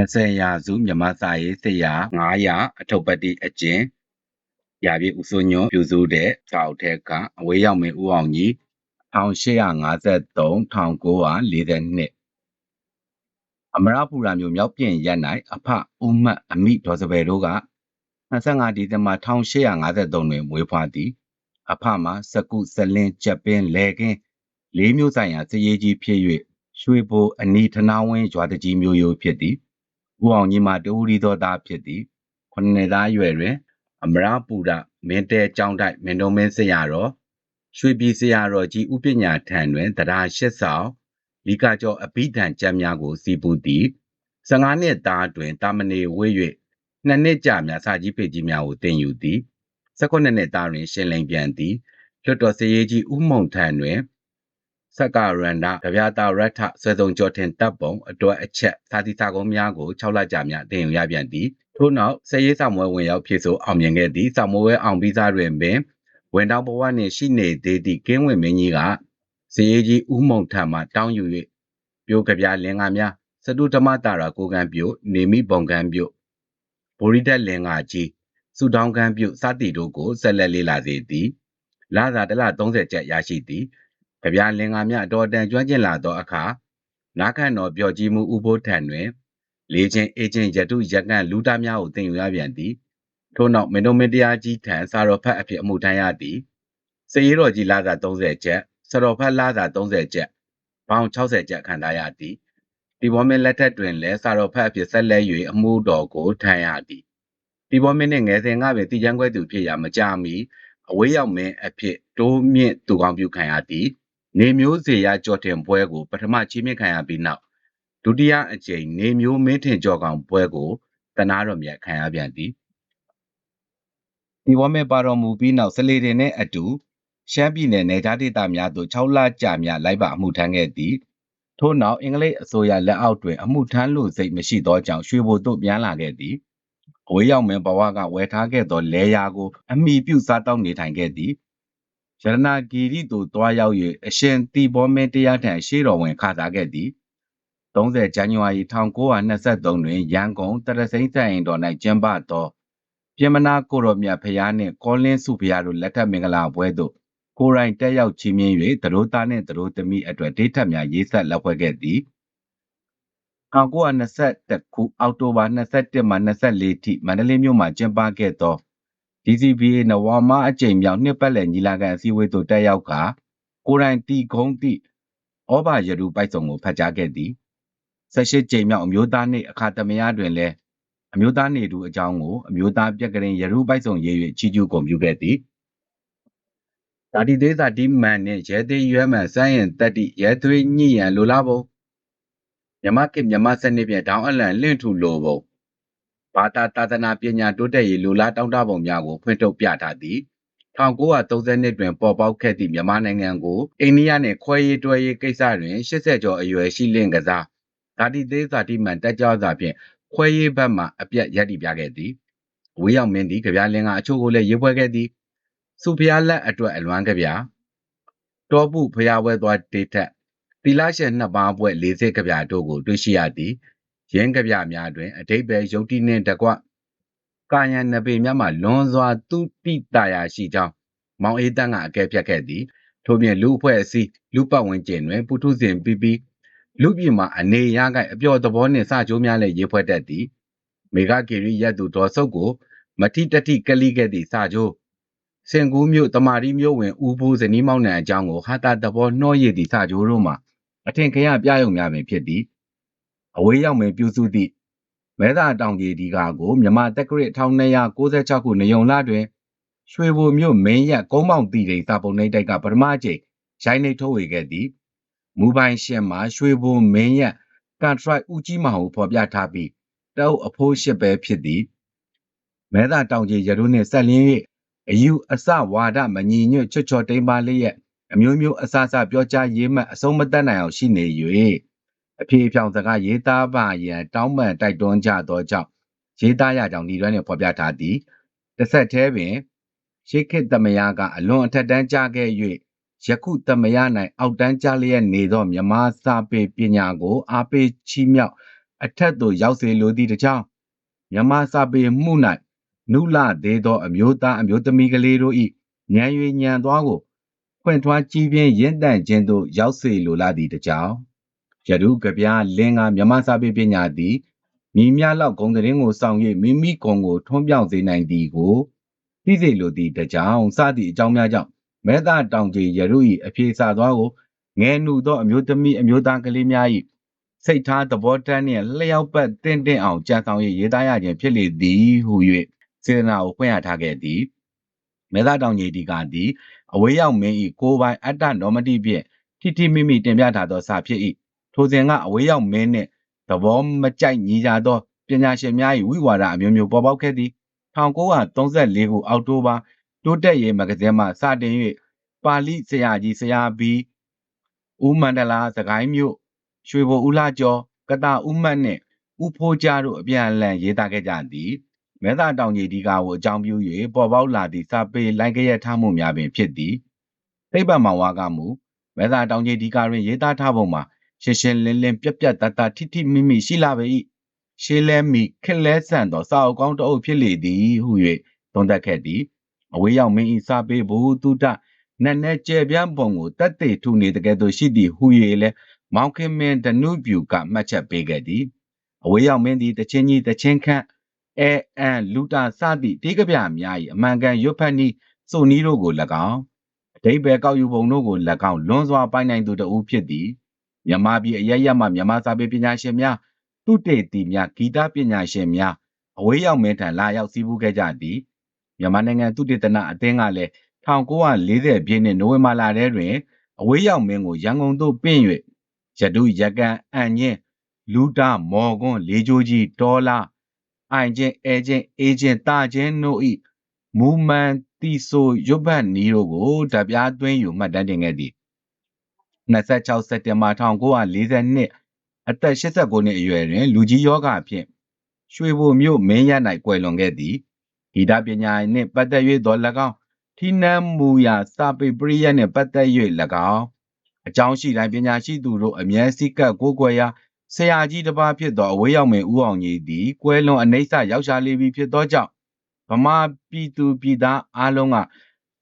20ရာစုမြမစာရေးဆရာ900အထုပ်ပတ်တိအကျဉ်ရာပြည့်ဦးစိုးညွန့်ပြုစုတဲ့စာအုပ်ထဲကအဝေးရောက်မင်းဦးအောင်ကြီး1853 1942အမရပူရာမျိုးမြောက်ပြင်ရက်၌အဖဦးမတ်အမိဒေါ်စပယ်တို့က25ဒီဇင်ဘာ1853တွင်မွေးဖွားသည် အဖမှာစကုစလင်းကြက်ပင်းလဲကင်းလေးမျိုးဆိုင်ရာစည်ရေးကြီးဖြစ်၍ရွှေဘိုအနီထနာဝင်းရွာတကြီးမျိုးရိုးဖြစ်သည် ဦးအောင်ကြီးမှာတူရီသောသားဖြစ်သည်ခုနှစ်သားအရွယ်တွင် အမရပူရမင်းတဲကျောင်းတိုက်မင်းတို့မင်းဆရာတော်ရွှေပြည်ဆရာတော်ကြီးဥပညာထံတွင်တရားရှစ်ဆောင်လီကာကျော်အဘိဓမ္ကျမ်းများကိုစီပူသည်15နှစ်သားတွင်တာမဏေဝေး၍နှစ်နှစ်ကြာများစာကြီးဖေကြီးများကိုတင်ယူသည်18နှစ်သားတွင် ရှင်လိန်ပြန်သည်လွတ်တော်စရေးကြီးဥမုံထံတွင် စက္ကရန္ဒကဗျာတာရထဆွေစုံကျော်တင်တပ်ပုံအတွက်အချက်သာတိသာကုန်းများကို6လကြာများတင်ယူရပြန်သည်ထို့နောက်စရေးဆောင်ဝဲဝင်ရောက်ဖြစ်ဆိုအောင်မြင်ခဲ့သည်ဆောင်ဝဲအောင်ပြီးသားတွင်ပင်ဝင်တောင်ဘဝနှင့်ရှိနေသေးသည့်ကင်းဝင်မင်းကြီးကစရေးကြီးဥမုံထံမှတောင်းယူ၍ပြိုကဗျာလင်္ကာများစတုဓမ္မတာရာကိုကံပြုနေမိပုံကံပြုဗောရိတက်လင်္ကာကြီးစုတောင်းကံပြုစသည်တို့ကိုဆက်လက်လေးလာစေသည်လာသာတလ30ကျပ်ရရှိသည် ကြပြလင်္ကာမြအတော်တန်ကျွမ်းကျင်လာသောအခါနာခန့်တော်ပြော်ကြီးမှုဥဖို့ထံတွင် လေချင်းအေချင်းရတုရကန့်လူသားများကိုတင်ယူရပြန်သည်ထို့နောက်မင်းတို့မင်းတရားကြီးထံစာတော်ဖတ်အဖြစ်အမှုထမ်းရသည်စည်ရတော်ကြီးလာသာ30ကျပ်စတော်ဖတ်လာသာ30ကျပ်ပေါင်း60ကျပ်ခံထားရသည်ဒီဘောမင်းလက်ထက်တွင်လည်းစာတော်ဖတ်အဖြစ်ဆက်လက်၍အမှုတော်ကိုထမ်းရသည်ဒီဘောမင်းနှင့်ငယ်စဉ်ကပင်တည်ချမ်းခွဲသူဖြစ်ရာမကြမီအဝေးရောက်မင်းအဖြစ်တိုးမြင့်သူကောင်းပြုခံရသည် နေမျိုးစေရကြော်တင်ပွဲကိုပထမချီးမြှင့်ခံရပြီးနောက်ဒုတိယအကြိမ်နေမျိုးမင်းထင်ကြော်ကောင်ပွဲကိုတနာတော်မြတ်ခံရပြန်သည်ဒီဝမဲပါတော်မူပြီးနောက်စလေတင်နဲ့အတူရှမ်းပြည်နယ်နယ်ကြားဒေသများသို့6လကြာမြလိုက်ပါအမှုထမ်းခဲ့သည်ထို့နောက်အင်္ဂလိပ်အစိုးရလက်အောက်တွင်အမှုထမ်းလို့စိတ်မရှိသောကြောင့်ရွှေဘိုသို့ပြန်လာခဲ့သည်အဝေးရောက်မင်းဘဝကဝယ်ထားခဲ့သောလဲယာကိုအမိပြုစားတောက်နေထိုင်ခဲ့သည် ရတနာဂီရီသို့တွားရောက်၍အရှင်တီဘောမင်းတရားထံရှေ့တော်ဝင်ခါစားခဲ့သည်30ဇန်နဝါရီ1923တွင်ရန်ကုန်တရစိမ့်ဆိုင်တော်၌ကျင်းပသောပြင်မနာကိုရောမြတ်ဖျားနှင့်ကောလင်းစုဖျားတို့လက်ထက်မင်္ဂလာပွဲသို့ကိုယ်တိုင်တက်ရောက်ချီးမြှင့်၍သတို့သားနှင့်သတို့သမီးအတွက်ဒေးထက်များရေးဆက်လက်ဖွဲ့ခဲ့သည်1921ခုအောက်တိုဘာ21မှ24ထိမန္တလေးမြို့မှာကျင်းပခဲ့သော DCBA နဝမအကြိမ်မြောက်နှစ်ပတ်လည်ညီလာခံအစည်းအဝေးသို့တက်ရောက်ကာ ကိုယ်တိုင်တီကုန်းသည့်ဩဘာရတုပိုက်ဆောင်ကိုဖတ်ကြားခဲ့သည်18ကြိမ်မြောက်အမျိုးသားနှင့်အခါသမယတွင်လည်းအမျိုးသားနေသူအကြောင်းကိုအမျိုးသားပြက်ကရင်ရတုပိုက်ဆောင်ရေး၍ချီးကျူးဂုဏ်ပြုခဲ့သည်ဇာတိသေးဇာတိမန်နှင့်ရဲသေးရွဲမှန်စမ်းရင်တက်တိရဲသွေးညှိရန်လိုလားပုံမြမကိမြမစနစ်ဖြင့်ဒေါင်းအလံလင့်ထူလိုပုံ ဘာသာသာသနာပညာတိုးတက်ရေးလိုလားတောင်းတပုံများကို ဖွင့်ထုတ်ပြထားသည်1930တွင်ပေါ်ပေါက်ခဲ့သည့်မြန်မာနိုင်ငံကိုအိန္ဒိယနှင့်ခွဲရေးတွဲရေးကိစ္စတွင်80ကျော်အရွယ်ရှိလင့်ကစားဇာတိသေးဇာတိမှန်တက်ကြွစွာဖြင့်ခွဲရေးဘက်မှအပြတ်ရပ်တည်ပြခဲ့သည်ဝေးရောက်မင်းသည်ကြပြလင်းကအချို့ကိုလည်းရေးပွဲခဲ့သည်စုဖျားလက်အတွက်အလွမ်းကြပြတောပုဖျားဝဲသွားတေထက်သီလရှင်နှစ်ပါးဘွဲ့၄၀ကြပြတို့ကိုတွေ့ရှိရသည် ရင်းကြပြများတွင်အတိတ်ပဲယုတ်တိနှင့်တကွကာယံနပေမြတ်မှလွန်စွာသူတိတရာရှိကြောင်းမောင်အေးတန်းကအကဲဖြတ်ခဲ့သည်ထို့ပြင်လူအဖွဲ့အစည်းလူပတ်ဝန်းကျင်တွင်ပုထုဇဉ်ပြီးပြီးလူပြည်မှာအနေရကိုက်အပျော်သဘောနှင့်စကြိုးများလည်းရေးဖွဲ့တတ်သည်မေဃဂီရီရက်သူဒေါ်ဆုပ်ကို မတိတတိကလိခဲ့သည့်စကြိုးစင်ကူးမြို့တမာရီမြို့ဝင်ဦးဘူးဇနီးမောင်နှံအကြောင်းကိုဟာတာသဘောနှောရည်သည့်စကြိုးတို့မှာအထင်ခရပြယုံများပင်ဖြစ်သည် အဝေးရောက်မင်းပြုစုသည့်မဲသာတောင်ကြီးဒီကာကိုမြမတက္ကရ1296ခုနေုံလတွင်ရွှေဘိုမြို့မင်းရက်ကုန်းမောင်တီရိစာပုံနှိပ်တိုက်ကပထမအကြိမ်ရိုင်းနှိပ်ထုတ်ဝေခဲ့သည်မူပိုင်ရှင်မှာရွှေဘိုမင်းရက်ကန်ထရိုက်ဦးကြီးမဟုဖော်ပြထားပြီးတအုပ်အဖိုးရှစ်ပဲဖြစ်သည်မဲသာတောင်ကြီးရတုနှင့်ဆက်လင်း၍အယူအဆဝါဒမညီညွတ်ချွတ်ချော်တိမ်ပါလျက်အမျိုးမျိုးအဆအဆပြောကြားရေးမှတ်အဆုံးမတတ်နိုင်အောင်ရှိနေ၍ အဖေအဖြောင်စကားရေးသားပါရန်တောင်းပန်တိုက်တွန်းကြသောကြောင့်ရေးသားရကြောင်းဒီတွင်ဖော်ပြထားသည်တစ်ဆက်တည်းပင်ရှေးခေတ်သမယာကအလွန်အထက်တန်းကြခဲ့၍ယခုသမယ၌အောက်တန်းကြလျက်နေသောမြမစာပေပညာကိုအားပေးချီးမြှောက်အထက်သို့ရောက်စေလိုသည့်တကြောင်မြမစာပေမှု၌နုလသေးသောအမျိုးသားအမျိုးသမီးကလေးတို့၏ဉာဏ်၍ဉာဏ်သွားကိုဖွင့်ထွားကြည်ပြင်းရင့်တန့်ခြင်းသို့ရောက်စေလိုလာသည့်တကြောင် ယရုကဗျာလင်းကမြမစာပေပညာသည်မိမြလောက်ဂုံသတင်းကိုဆောင်၍မိမိဂုံကိုထွန်းပြောင်စေနိုင်သည်ကိုသိစေလိုသည့်တကြောင်စသည့်အကြောင်းများကြောင့်မဲသာတောင်ကြီးယရု၏အပြေစာသွားကိုငယ်နုသောအမျိုးသမီးအမျိုးသားကလေးများ၏စိတ်ထားသဘောတန်းနှင့်လျှောက်ပတ်တင့်တင့်အောင်ကြံဆောင်၍ရေးသားရခြင်းဖြစ်လေသည်ဟု၍စေတနာကိုဖွင့်ရထားခဲ့သည်မဲသာတောင်ကြီးဒီကသည်အဝေးရောက်မင်း၏ကိုယ်ပိုင်အတ္တနော်မတိဖြင့်ထိထိမိမိတင်ပြထားသောစာဖြစ်၏ ထိုစဉ်ကအဝေးရောက်မင်းနှင့်သဘောမကြိုက်ညီကြသောပညာရှင်များ၏ဝိဝါဒအမျိုးမျိုးပေါ်ပေါက်ခဲ့သည်1934ခုအောက်တိုဘာတိုးတက်ရေးမဂ္ဂဇင်းမှစတင်၍ပါဠိဆရာကြီးဆရာဘီဦးမန္တလာစကိုင်းမြို့ရွှေဘိုဦးလာကျော်ကတာဦးမတ်နှင့်ဦးဖိုးကြားတို့အပြန်အလှန်ရေးသားခဲ့ကြသည်မဲသာတောင်ကြီးဒီကာကိုအကြောင်းပြု၍ပေါ်ပေါက်လာသည့်စာပေလိုင်းကရက်ထားမှုများပင်ဖြစ်သည်သိပ္ပံမောင်ဝါကမူမဲသာတောင်ကြီးဒီကာတွင်ရေးသားထားပုံမှာ ရှင်းရှင်းလင်းလင်းပြက်ပြက်တတ်တတ်ထိထိမိမိရှိလာပေ၏ရှေးလဲမီခက်လဲဆန်သောစာအုပ်ကောင်းတစ်အုပ်ဖြစ်လေသည်ဟု၍သုံးသပ်ခဲ့သည်အဝေးရောက်မင်း၏စာပေဘုသူတနက်နဲကျဲပြန့်ပုံကိုတက်သေးထူနေတကယ်သို့ရှိသည်ဟု၍လဲမောင်ခင်မင်းဒနုပြူကမှတ်ချက်ပေးခဲ့သည်အဝေးရောက်မင်းသည်တချင်းကြီးတချင်းခန့်အဲအန်လူတာစသည့်တေးကပြများ၏အမှန်ကန်ရွတ်ဖတ်နည်းစုံနည်းတို့ကို၎င်းအတိဘယ်ကောက်ယူပုံတို့ကို၎င်းလွန်စွာပိုင်နိုင်သူတဦးဖြစ်သည် မြမပြည်အရရက်မှမြမစာပေပညာရှင်များသူတေတီများဂီတပညာရှင်များအဝေးရောက်မင်းထံလာရောက်စီးပူးခဲ့ကြသည်မြန်မာနိုင်ငံသူတေသနအသင်းကလည်း1940ပြည့်နှစ်နိုဝင်ဘာလထဲတွင်အဝေးရောက်မင်းကိုရန်ကုန်သို့ပင့်၍ရတုရကန်အန်ညင်းလူတာမော်ကွန်းလေးချိုးကြီးဒေါ်လာအိုင်ချင်းအဲချင်းအေချင်းတာချင်းတို့ဤမူမန်တီဆိုရွတ်ပတ်နီးတို့ကိုတပြားသွင်းယူမှတ်တမ်းတင်ခဲ့သည် 26စက်တင်ဘာ1942အသက်89နှစ်အရွယ်တွင် လူကြီးယောဂဖြင့်ရွှေဘိုမြို့မင်းရ၌ကွယ်လွန်ခဲ့သည်ဂီတပညာနှင့်ပတ်သက်၍သော၎င်းထိနမ်းမူရာစာပေပရိယတ်နှင့်ပတ်သက်၍၎င်းအကြောင်းရှိတိုင်းပညာရှိသူတို့အမြဲစည်းကပ်ကိုးကွယ်ရာဆရာကြီးတစ်ပါးဖြစ်သောအဝေးရောက်မင်းဦးအောင်ကြီးသည်ကွယ်လွန်အနိစ္စရောက်ရှာလေပြီဖြစ်သောကြောင့်ဗမာပြည်သူပြည်သားအားလုံးက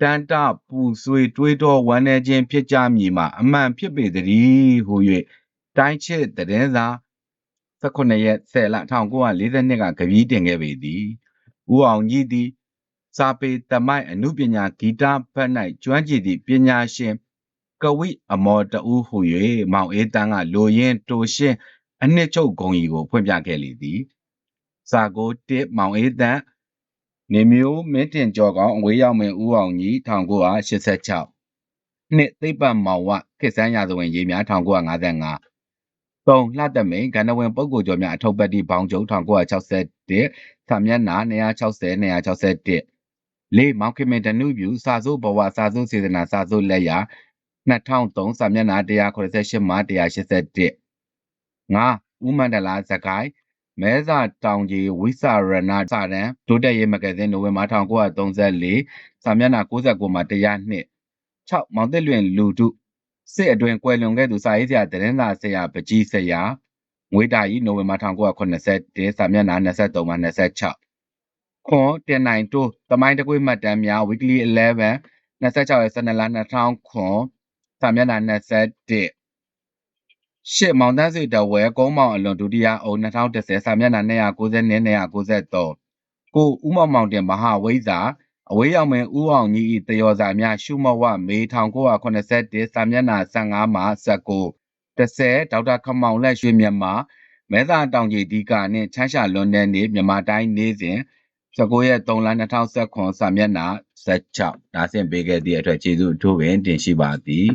တန်တပူဆွေတွေးတော်ဝမ်းနေခြင်းဖြစ်ကြမည်မှာအမှန်ဖြစ်ပေတည်းဟု၍တိုင်းချစ်သတင်းစာ18ရက်10လ1942ကကပီးတင်ခဲ့ပေသည်ဦးအောင်ကြီးသည်စာပေတမိုက်အမှုပညာဂီတဘက်၌ကျွမ်းကျင်သည့်ပညာရှင်ကဝိအမော်တူဟု၍မောင်အေးတန်းကလိုရင်းတိုရှင်းအနှစ်ချုပ်ဂုံကြီးကိုဖွင့်ပြခဲ့လေသည်စာကိုတစ်မောင်အေးတန်း နေမျိုးမင်းတင်ကျော်ကောင်အဝေးရောက်မင်းဦးအောင်ကြီး1986နှစ်သိပ္ပံမောင်ဝခေတ်ဆန်းရာဇဝင်ရေးများ1955 3လှတမိန်ကန္နဝင်ပုဂ္ဂိုလ်ကျော်များအထုပ်ပတ်တိဘောင်းကျုံ1961စာမျက်နှာ260 261လေးမောင်ခင်မင်ဒနုပြူစာစိုးဘဝစာစိုးစေတနာစာစိုးလက်ရာ2003စာမျက်နှာ188မှ181ငါဦးမန္တလာစကိုင်း မဲစာတောင်ကြီးဝိစာရဏစာတန်ဒိုတက်ရေးမဂ္ဂဇင်းနိုဝင်ဘာ1934စာမျက်နှာ69မှ102 6မောင်တက်လွင်လူတုစစ်အတွင်ကွယ်လွန်ခဲ့သူစာရေးဆရာတရင်သာဆရာပကြီးဆရာငွေတာကြီးနိုဝင်ဘာ1981စာမျက်နှာ23မှ26ခွန်တင်နိုင်တိုးတမိုင်းတကွေးမှတ်တမ်းများ weekly 11 26ရက်12လ2000ခွန်စာမျက်နှာ21 ရှစ်မောင်တန်းစီတဝဲကုန်းမောင်အလွန်ဒုတိယအုပ်2010စာမျက်နှာ290 293ကိုဦးမောင်မောင်တင်မဟာဝိဇ္ဇာအဝေးရောက်မင်းဦးအောင်ကြီး၏တယောစာများရှုမဝမေ1981စာမျက်နှာ15မှ19 30ဒေါက်တာခမောင်လက်ရွှေမြန်မာမဲသာတောင်ကြီးဒီကာနှင့်ချမ်းရှာလွန်တဲ့နေ့မြန်မာတိုင်းနေ့စဉ်19ရက်3လ2019စာမျက်နှာ16ဒါဆင့်ပေးခဲ့သည့်အတွက်ကျေးဇူးအထူးပင်တင်ရှိပါသည်